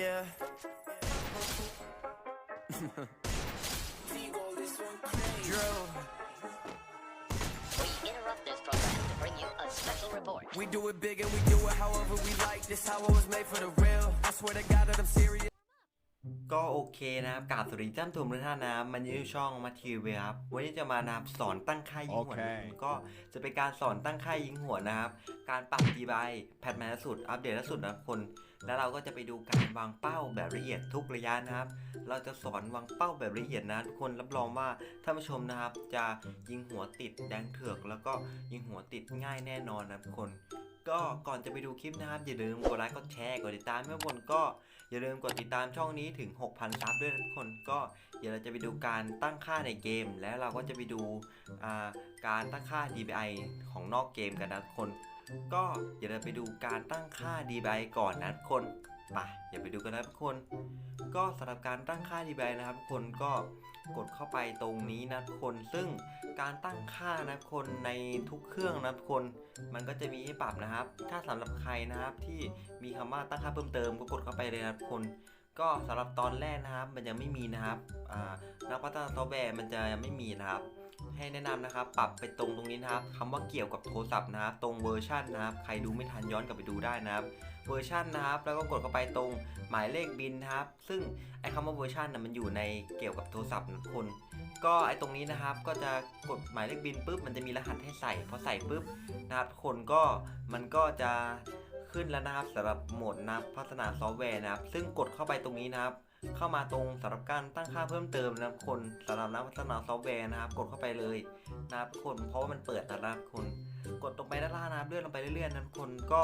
yeah. Drill. We interrupt this program to bring you a special report. We do it big and we do it however we like. This how it was made for the real. I swear to God that I'm serious. ก็โอเคนะครับกราบสวัสดีจ้ำทุมทุกท่านนะครับมันอยู่ช่องมาทีวีครับ วันนี้จะมานะครับสอนตั้งค่ายิงหัวโอเคก็จะเป็นการสอนตั้งค่ายิงหัวนะครับ การปรับดีบายแพทแมนล่าสุด อัปเดตล่าสุดนะทุกคน แล้วเราก็จะไปดูการวางเป้าแบบละเอียดทุกระยะนะครับ เราจะสอนวางเป้าแบบละเอียดนะทุกคนรับรองว่าท่านผู้ชมนะครับ จะยิงหัวติดแดงเถือก แล้วก็ยิงหัวติดง่ายแน่นอนนะทุกคนก็ก่อนจะไปดูคลิปนะครับอย่าลืมกดไลค์กดแชร์กดติดตามให้บนก็อย่าลืมกดติดตามช่องนี้ถึง 6,000ซับด้วยนะทุกคนก็เดี๋ยวเราจะไปดูการตั้งค่าในเกม แล้วเราก็จะไปดูการตั้งค่า DPI ของนอกเกมกันนะทุกคน ก็เดี๋ยวเราไปดูการตั้งค่า DPI ก่อนนะทุกคนไปอย่าไปดูกันนะทุกคน ก็สำหรับการตั้งค่า DPI นะครับทุกคนก็กดเข้าไปตรงนี้นะทุกคน ซึ่งการตั้งค่านะทุกคนในทุกเครื่องนะทุกคน มันก็จะมีให้ปรับนะครับ ถ้าสำหรับใครนะครับที่มีคำว่าตั้งค่าเพิ่มเติมก็กดเข้าไปเลยนะครับทุกคนก็สำหรับตอนแรกนะครับ มันยังไม่มีนะครับอ่านักพัฒนาซอฟต์แวร์มันจะยังไม่มีนะครับ ให้แนะนำนะครับ ปรับไปตรงตรงนี้นะครับคำว่าเกี่ยวกับโทรศัพท์นะครับ ตรงเวอร์ชันนะครับ ใครดูไม่ทันย้อนกลับไปดูได้นะครับ เวอร์ชันนะครับ แล้วก็กดเข้าไปตรงหมายเลขบินนะครับ ซึ่งไอ้คำว่าเวอร์ชันนะมันอยู่ในเกี่ยวกับโทรศัพท์นะทุกคน ก็ไอ้ตรงนี้นะครับ ก็จะกดหมายเลขบินปุ๊บ มันจะมีรหัสให้ใส่ พอใส่ปุ๊บนะครับ คนก็มันก็จะ ขึ้นแล้วนะครับสำหรับโหมดนับพัฒนาซอฟต์แวร์นะครับ ซึ่งกดเข้าไปตรงนี้นะครับ เข้ามาตรงสำหรับการตั้งค่าเพิ่มเติมนะครับคนสำหรับนักพัฒนาซอฟต์แวร์นะครับ กดเข้าไปเลยนะครับคนเพราะว่ามันเปิดแล้วนะครับคนกดตรงไปด้านล่างนะครับเลื่อนลงไปเรื่อยๆนะคนก็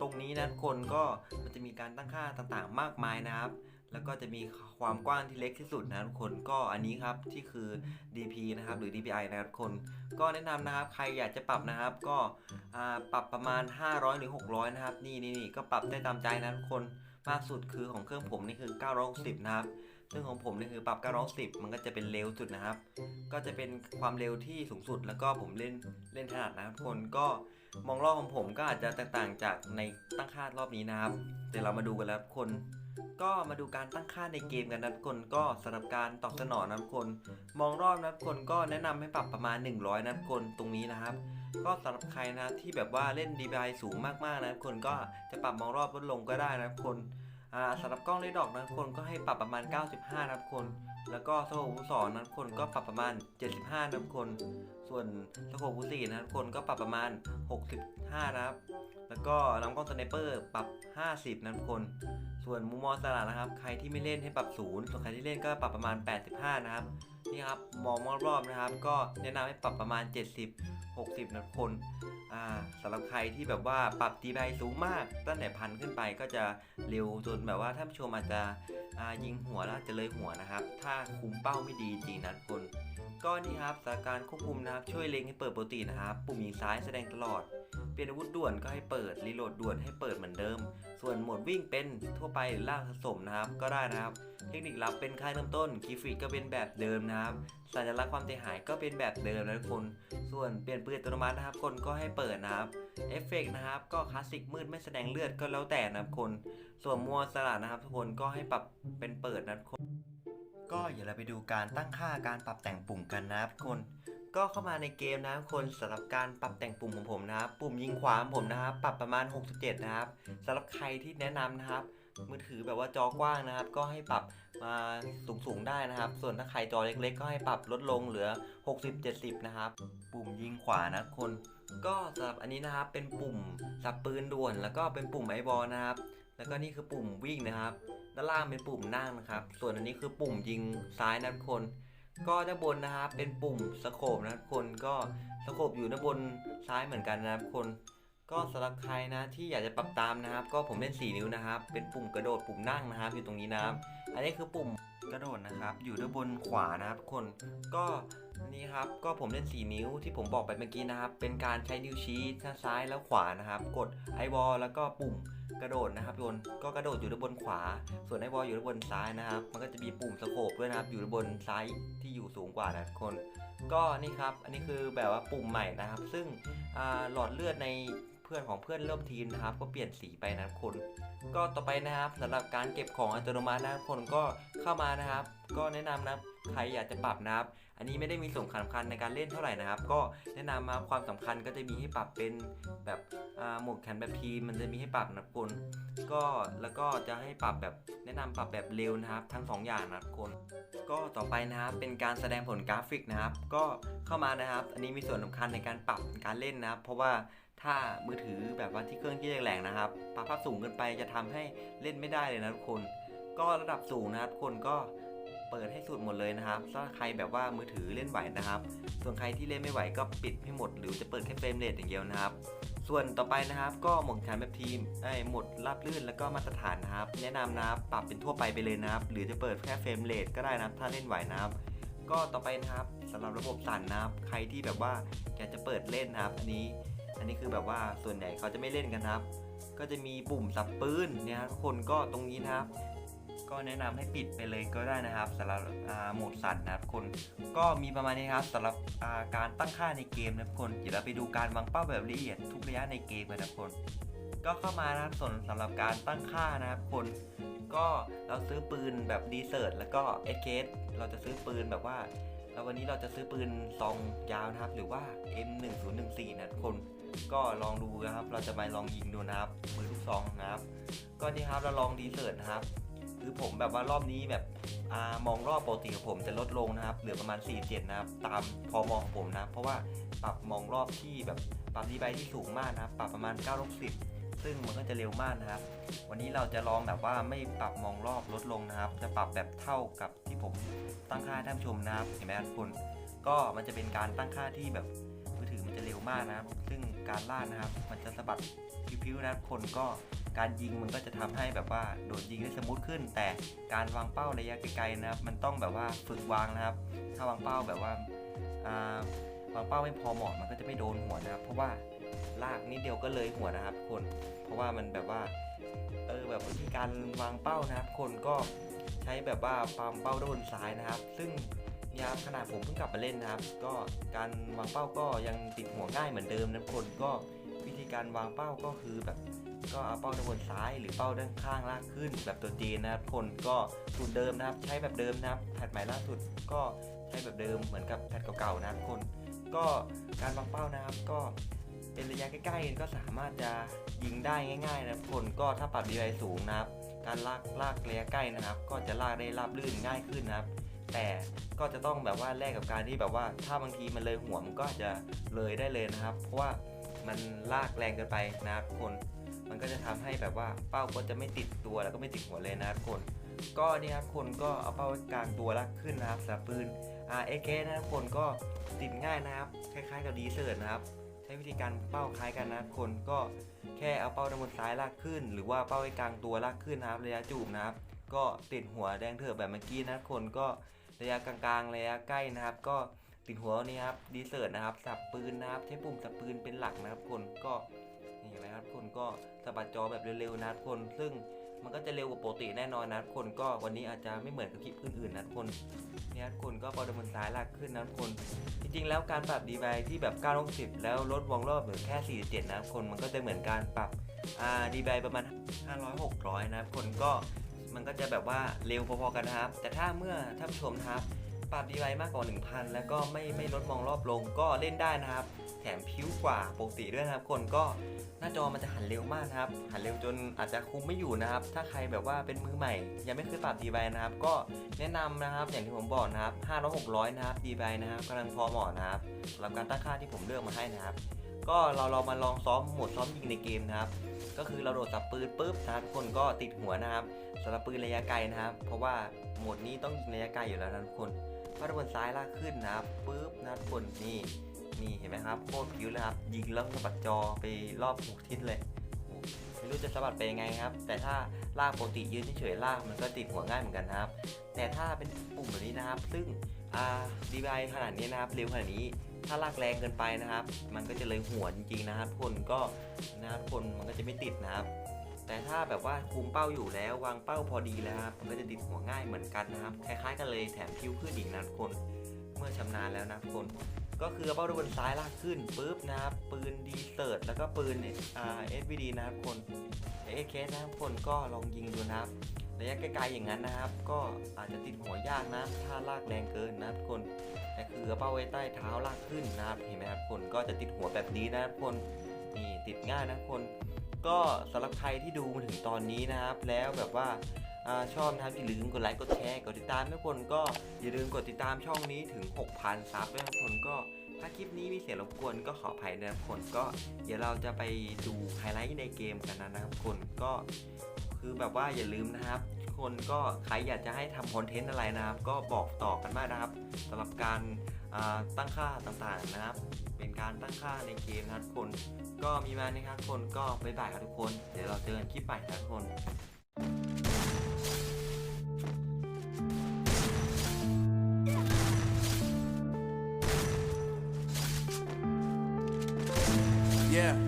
ตรงนี้นะคนก็มันจะมีการตั้งค่าต่างๆ มากมายนะครับ แล้วก็จะมีความกว้างที่เล็กที่สุดนะทุกคนก็อันนี้ครับที่คือ DP นะครับหรือ DPI นะครับทุกคนก็แนะนำนะครับใครอยากจะปรับนะครับ ก็ปรับประมาณ 500 หรือ 600 นะครับ นี่นี่นี่ก็ปรับได้ตามใจนะทุกคนมากสุดคือของเครื่องผมนี่คือ 960 นะครับ ซึ่งของผมนี่คือปรับ 910 มันก็จะเป็นเร็วสุดนะครับ ก็จะเป็นความเร็วที่สูงสุด แล้วก็ผมเล่นเล่นถนัดนะครับทุกคนก็มองรอบของผมก็อาจจะแตกต่างจากในตั้งค่ารอบนี้นะครับ เดี๋ยวเรามาดูกันแล้วทุกคนก็มาดูการตั้งค่าในเกมกันนะทุกคนก็สำหรับการตอบสนองนะทุกคน มองรอบนะทุกคนก็แนะนำให้ปรับประมาณ 100นะทุกคนตรงนี้นะครับ ก็สำหรับใครนะที่แบบว่าเล่น DPI สูงมากๆนะทุกคนก็จะปรับมองรอบลดลงก็ได้นะทุกคนอ่าสำหรับกล้องเลดดอกนะทุกคนก็ให้ปรับประมาณ 95นะทุกคนแล้วก็สโคปผู้สอนนะทุกคนก็ปรับประมาณ 75นะทุกคน ส่วนสโคปผู้สี่นะทุกคนก็ปรับประมาณ 65 นะครับ แล้วก็ลำกล้องสไนเปอร์ปรับ 50นะทุกคน ส่วนมุมมองสลัดนะครับ ใครที่ไม่เล่นให้ปรับศูนย์ส่วนใครที่เล่นก็ปรับประมาณ 85 นะครับ นี่ครับ มองรอบๆนะครับ ก็แนะนำให้ปรับประมาณ 70 60นะคนอ่าสำหรับใครที่แบบว่าปรับตีไบสูงมาก ตั้งแต่พันขึ้นไปก็จะเร็วจนแบบว่าท่านผู้ชมอาจจะยิงหัวแล้วจะเลยหัวนะครับ ถ้าคุมเป้าไม่ดีจริงนะคนก็นี่ครับสถานการควบคุมนะครับ ช่วยเล็งให้เปิดปกตินะครับ ปุ่มยิงซ้ายแสดงตลอด ปลี่ยนอาวุธด่วนก็ให้เปิดรีโหลดด่วนให้เปิดเหมือนเดิม ส่วนโหมดวิ่งเป็นทั่วไปหรือล่ากสะสมนะครับก็ได้นะครับ เทคนิคลับเป็นค่ายเริ่มต้นคีฟรีก็เป็นแบบเดิมนะครับสัญลักษณ์ความเสียหายก็เป็นแบบเดิมนะทุกคน ส่วนเปลี่ยนปืนอัตโนมัตินะครับ คนก็ให้เปิดนะครับ เอฟเฟกต์นะครับ ก็คลาสสิกมืดไม่แสดงเลือดก็แล้วแต่นะครับคน ส่วนมัวสลัดนะครับทุกคนก็ให้ปรับเป็นเปิดนะทุกคน ก็อย่าเราไปดูการตั้งค่าการปรับแต่งปุ่มกันนะครับทุกคน ก็เข้ามาในเกมนะคนสำหรับการปรับแต่งปุ่มของผมนะครับ ปุ่มยิงขวาของผมนะครับ ปรับประมาณ 67 นะครับสำหรับใครที่แนะนำนะครับ มือถือแบบว่าจอกว้างนะครับ ก็ให้ปรับมาสูงๆได้นะครับ ส่วนถ้าใครจอเล็กๆ ก็ให้ปรับลดลงเหลือ 60-70 นะครับ ปุ่มยิงขวานะคนก็สำหรับอันนี้นะครับเป็นปุ่มสับปืนด่วน แล้วก็เป็นปุ่มไอบอลนะครับ แล้วก็นี่คือปุ่มวิ่งนะครับ ด้านล่างเป็นปุ่มนั่งนะครับ ส่วนอันนี้คือปุ่มยิงซ้ายนะทุกคน ก็ด้านบนนะครับเป็นปุ่มสโคปนะครับคนก็สโคปอยู่ด้านบนซ้ายเหมือนกันนะครับคนก็สำหรับใครนะที่อยากจะปรับตามนะครับ ก็ผมเล่น 4 นิ้วนะครับ เป็นปุ่มกระโดดปุ่มนั่งนะครับอยู่ตรงนี้นะครับ อันนี้คือปุ่ม กระโดดนะครับ อยู่ด้านบนขวานะครับคนก็นี่ครับก็ผมเล่น 4 นิ้วที่ผมบอกไปเมื่อกี้นะครับ เป็นการใช้นิ้วชี้ทั้งซ้ายแล้วขวานะครับ กดไอวอลแล้วก็ปุ่มกระโดดนะครับทุกคนก็กระโดดอยู่ด้านบนขวา ส่วนไอวอลอยู่ด้านบนซ้ายนะครับ มันก็จะมีปุ่มสโคปด้วยนะครับ อยู่ด้านบนซ้ายที่อยู่สูงกว่านะคน ก็นี่ครับ อันนี้คือแบบว่าปุ่มใหม่นะครับ ซึ่งหลอดเลือดใน พื่อนของเพื่อนร่มทีมนะครับ ก็เปลี่ยนสีไปนะครับคน ก็ต่อไปนะครับสำหรับการเก็บของอัตโนมัตินะครับคนก็เข้ามานะครับ ก็แนะนำนะครับ ใครอยากจะปรับนะครับ อันนี้ไม่ได้มีส่วนสำคัญในการเล่นเท่าไหร่นะครับ ก็แนะนำมาความสำคัญก็จะมีให้ปรับเป็นแบบโหมดแข่งแบบทีมมันจะมีให้ปรับนะครับคนก็แล้วก็จะให้ปรับแบบแนะนำปรับแบบเร็วนะครับ ทั้งสองอย่างนะคนก็ต่อไปนะครับเป็นการแสดงผลกราฟิกนะครับ ก็เข้ามานะครับ อันนี้มีส่วนสำคัญในการปรับการเล่นนะครับ เพราะว่าถ้ามือถือแบบว่าที่เครื่องที่แรงๆนะครับปรับภาพสูงเกินไปจะทำให้เล่นไม่ได้เลยนะทุกคน ก็ระดับสูงนะครับทุกคนก็ เปิดให้สุดหมดเลยนะครับถ้าใครแบบว่ามือถือเล่นไหวนะครับ ส่วนใครที่เล่นไม่ไหวก็ปิดให้หมด หรือจะเปิดแค่เฟรมเรทอย่างเดียวนะครับ ส่วนต่อไปนะครับ ก็หมดแข่งแบบทีมไอ้หมดราบลื่นแล้วก็มาตรฐานนะครับ แนะนำนะครับปรับเป็นทั่วไปไปเลยนะครับ หรือจะเปิดแค่เฟรมเรทก็ได้นะครับ ถ้าเล่นไหวนะครับ ก็ต่อไปนะครับสำหรับระบบสั่นนะครับ ใครที่แบบว่าอยากจะเปิดเล่นนะครับ อันนี้ อันนี้คือแบบว่าส่วนใหญ่เขาจะไม่เล่นกันนะครับ ก็จะมีปุ่มสับปืนเนี่ยครับทุกคนก็ตรงนี้นะครับ ก็แนะนำให้ปิดไปเลยก็ได้นะครับสำหรับโหมดสั่นนะครับทุกคนก็มีประมาณนี้ครับสำหรับการตั้งค่าในเกมนะครับทุกคนเดี๋ยวเราไปดูการวางเป้าแบบละเอียดทุกระยะในเกมกันนะครับทุกคนก็เข้ามานะครับส่วนสำหรับการตั้งค่านะครับทุกคนก็เราซื้อปืนแบบดีเซิร์ตแล้วก็เอเคสเราจะซื้อปืนแบบว่าแล้ววันนี้เราจะซื้อปืนซองยาวนะครับ หรือว่า M1014 นะทุกคนก็ลองดูนะครับ เราจะมาลองยิงดูนะครับปืนลูกซองนะครับ ก็นี่ครับเราลองดีเซิร์ตนะครับ คือผมแบบว่ารอบนี้แบบอามองรอบปกติของผมจะลดลงนะครับ เหลือประมาณ 47 นะครับ ตามพอมองของผมนะ เพราะว่าปรับมองรอบที่แบบปรับดีไบที่สูงมากนะครับ ปรับประมาณ9ลบ10 ซึ่งมันก็จะเร็วมากนะครับ วันนี้เราจะลองแบบว่าไม่ปรับมองรอบลดลงนะครับ จะปรับแบบเท่ากับที่ผมตั้งค่าท่านชมนะครับ เห็นไหมครับทุกคน ก็มันจะเป็นการตั้งค่าที่แบบมือถือมันจะเร็วมากนะครับ ซึ่ง การล่านะครับ มันจะสะบัดพิ้วๆนะครับคนก็การยิงมันก็จะทำให้แบบว่าโดดยิงได้สมูทขึ้น แต่การวางเป้าระยะไกลๆนะครับ มันต้องแบบว่าฝึกวางนะครับ ถ้าวางเป้าแบบว่าวางเป้าไม่พอเหมาะมันก็จะไม่โดนหัวนะครับ เพราะว่าลากนิดเดียวก็เลยหัวนะครับคน เพราะว่ามันแบบว่าเออแบบวิธีการวางเป้านะครับ คนก็ใช้แบบว่าความเป้าด้านซ้ายนะครับ ซึ่ง นี่ครับขนาดผมเพิ่งกลับมาเล่นนะครับ ก็การวางเป้าก็ยังติดหัวง่ายเหมือนเดิมนะคนก็วิธีการวางเป้าก็คือแบบก็เอาเป้าด้านบนซ้ายหรือเป้าด้านข้างลากขึ้น แบบตัวจีนนะครับคนก็สูตรเดิมนะครับ ใช้แบบเดิมนะครับแพทใหม่ล่าสุดก็ใช้แบบเดิมเหมือนกับแพทเก่าๆนะครับคน ก็การวางเป้านะครับก็เป็นระยะใกล้ๆก็สามารถจะยิงได้ง่ายๆนะครับคนก็ถ้าปรับดีไสูงนะครับ การลากลากระยะใกล้นะครับ ก็จะลากได้ราบลื่นง่ายขึ้นนะครับ แต่ก็จะต้องแบบว่าแลกกับการที่แบบว่า ถ้าบางทีมันเลยหัวมันก็จจะเลยได้เลยนะครับ เพราะว่ามันลากแรงเกินไปนะครับคน มันก็จะทำให้แบบว่าเป้าก็จะไม่ติดตัวแล้วก็ไม่ติดหัวเลยนะครับคน ก็นี่ครับคนก็เอาเป้าไว้กลางตัวลากขึ้นนะครับสำหรับปืน RAK นะครับคนก็ติดง่ายนะครับ คล้ายๆกับดีเซิร์นะครับใช้วิธีการเป้าคล้ายกันนะครับคนก็แค่เอาเป้าด้านบนซ้ายลากขึ้น หรือว่าเป้าไว้กลางตัวลากขึ้นนะครับระยะจูบนะครับ ก็ติดหัวแดงเถือแบบเมื่อกี้นะครับคนก็ ระยะกลางๆระยะใกล้นะครับ ก็ติดหัวนี่ครับดีเซิร์ตนะครับ สับปืนนะครับ ใช้ปุ่มสับปืนเป็นหลักนะครับคนก็นี่เห็นไหมครับคนก็สะบัดจอแบบเร็วๆนะครับคน ซึ่งมันก็จะเร็วกว่าปกติแน่นอนนะครับคนก็วันนี้อาจจะไม่เหมือนกับคลิปอื่นๆนะครับคนนี่ครับคนก็เป้าด้านบนซ้ายลากขึ้นนะครับคน จริงๆ แล้วการปรับดีไวที่แบบ9ลบ10 แล้วลดวงรอบเหลือแค่ 47 นะครับคนมันก็จะเหมือนการปรับอ่าดีไวประมาณ500 600 นะครับคนก็ มันก็จะแบบว่าเร็วพอๆกันนะครับ แต่ถ้าเมื่อท่านผู้ชมนะครับ ปรับดีไวมากกว่า 1,000 แล้วก็ไม่ไม่ลดมองรอบลงก็เล่นได้นะครับ แถมพิ้วกว่าปกติด้วยนะครับ คนก็หน้าจอมันจะหันเร็วมากนะครับ หันเร็วจนอาจจะคุมไม่อยู่นะครับ ถ้าใครแบบว่าเป็นมือใหม่ ยังไม่เคยปรับดีไวนะครับ ก็แนะนำนะครับ อย่างที่ผมบอกนะครับ500 600 นะครับดีไวนะครับกำลังพอเหมาะนะครับสำหรับการตั้งค่าที่ผมเลือกมาให้นะครับ ก็เราเรามาลองซ้อมโหมดซ้อมยิงในเกมนะครับ ก็คือเราโดดสับปืนปุ๊บนะครับทุกคนก็ติดหัวนะครับสำหรับปืนระยะไกลนะครับ เพราะว่าโหมดนี้ต้องยิงระยะไกลอยู่แล้วนะทุกคนพอด้านบนซ้ายลากขึ้นนะครับปุ๊บนะครับทุกคนนี่นี่เห็นไหมครับโคตรผิวเลยครับ ยิงแล้วสะบัดจอไปรอบหกทิศเลยไม่รู้จะสะบัดไปยังไงครับ แต่ถ้าลากปกติยืนเฉยๆลากมันก็ติดหัวง่ายเหมือนกันนะครับ แต่ถ้าเป็นปุ่มแบบนี้นะครับ ซึ่งอ่าดีไวขนาดนี้นะครับเร็วขนาดนี้ ถ้าลากแรงเกินไปนะครับ มันก็จะเลยหัวจริงๆนะครับคนก็นะครับคนมันก็จะไม่ติดนะครับ แต่ถ้าแบบว่าคุมเป้าอยู่แล้ววางเป้าพอดีแล้วครับมันก็จะติดหัวง่ายเหมือนกันนะครับ คล้ายๆกันเลยแถมพิ้วขึ้นอีกนะคน เมื่อชำนาญแล้วนะคน ก็คือเป้าด้วยบนซ้ายลากขึ้นปุ๊บนะครับปืนดีเซิร์ตแล้วก็ปืนเอสวีดีนะครับคนเอเคนะครับคนก็ลองยิงดูนะครับ ระยะไกลๆอย่างนั้นนะครับ ก็อาจจะติดหัวยากนะ ถ้าลากแรงเกินนะครับทุกคนแต่คือเอาเป้าไว้ใต้เท้าลากขึ้นนะครับเห็นไหมครับคนก็จะติดหัวแบบนี้นะครับคนนี่ติดง่ายนะคนก็สำหรับใครที่ดูมาถึงตอนนี้นะครับ แล้วแบบว่าอชอบนะครับอย่าลืมกดไลค์กดแชร์กดติดตามทุกคนก็อย่าลืมกดติดตามช่องนี้ถึง 6,000ซับด้วยนะทุกคนก็ถ้าคลิปนี้มีเสียงรบกวนก็ขออภัยนะครับคนก็เดี๋ยวเราจะไปดูไฮไลท์ในเกมกันนะครับคนก็ คือแบบว่าอย่าลืมนะครับทุกคนก็ใครอยากจะให้ทำคอนเทนต์อะไรนะครับ ก็บอกต่อกันมากนะครับสำหรับการตั้งค่าต่างๆนะครับ เป็นการตั้งค่าในเกมนะครับทุกคนก็มีมานะครับทุกคนก็บ๊ายบายครับทุกคน เดี๋ยวเราเจอกันคลิปใหม่ครับทุกคน Yeah.